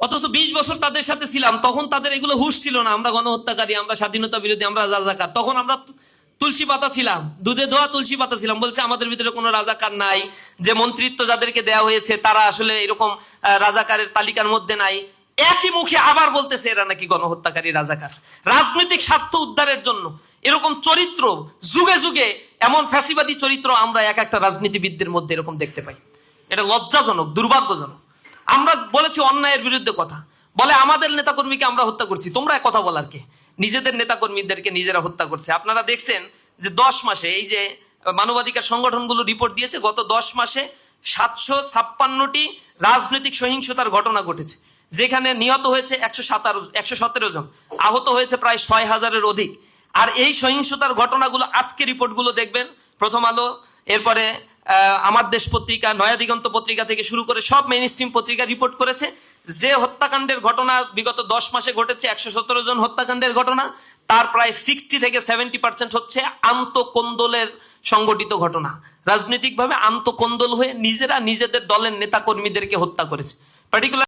অথচ বিশ বছর তাদের সাথে ছিলাম, তখন তাদের এগুলো হুশ ছিল না, আমরা গণহত্যাকারী, আমরা স্বাধীনতা বিরোধী, আমরা রাজাকার। তখন আমরা তুলসী পাতা ছিলাম, দুধে ধোয়া তুলসী পাতা ছিলাম, বলছে আমাদের ভিতরে কোনো রাজাকার নাই, যে মন্ত্রিত্ব যাদেরকে দেওয়া হয়েছে, তারা আসলে এরকম রাজাকারের তালিকার মধ্যে নাই। একই মুখে আবার বলতেছে এরা নাকি গণহত্যাকারী, রাজাকার। রাজনৈতিক স্বার্থ উদ্ধারের জন্য, এরকম চরিত্র, যুগে যুগে এমন ফ্যাসিবাদী চরিত্র আমরা এক একটা রাজনীতিবিদদের মধ্যে এরকম দেখতে পাই। এটা লজ্জাজনক, দুর্ভাগ্যজনক। আমরা বলেছি অন্যায়ের বিরুদ্ধে কথা। বলে আমাদের নেতাকর্মীকে আমরা হত্যা করছি, তোমরা কথা বলার কে? নিজেদের নেতাকর্মীদেরকে নিজেরা হত্যা করছে। আপনারা দেখছেন যে দশ মাসে এই যে মানবাধিকার সংগঠনগুলো রিপোর্ট দিয়েছে, গত দশ মাসে সাতশো ছাপ্পান্নটি রাজনৈতিক সহিংসতার ঘটনা ঘটেছে, যেখানে নিহত হয়েছে একশো সাতারো, একশো সতেরো জন, আহত হয়েছে প্রায় ছয় হাজারের অধিক। আর এই সহিংসতার ঘটনাগুলো আজকে রিপোর্টগুলো দেখবেন, প্রথম আলো, এরপরে আমার দেশ পত্রিকা, নয়া দিগন্ত পত্রিকা থেকে শুরু করে সব মেইন স্ট্রিম পত্রিকা রিপোর্ট করেছে। যে হত্যাকাণ্ডের ঘটনা বিগত দশ মাসে ঘটেছে, একশো সতেরো জন হত্যাকাণ্ডের ঘটনা, তার প্রায় সিক্সটি থেকে সেভেন্টি পার্সেন্ট হচ্ছে আন্তকোন্দলের সংগঠিত ঘটনা। রাজনৈতিকভাবে আন্তকোন্দল হয়ে নিজেরা নিজেদের দলের নেতাকর্মীদেরকে হত্যা করেছে। পার্টিকুলার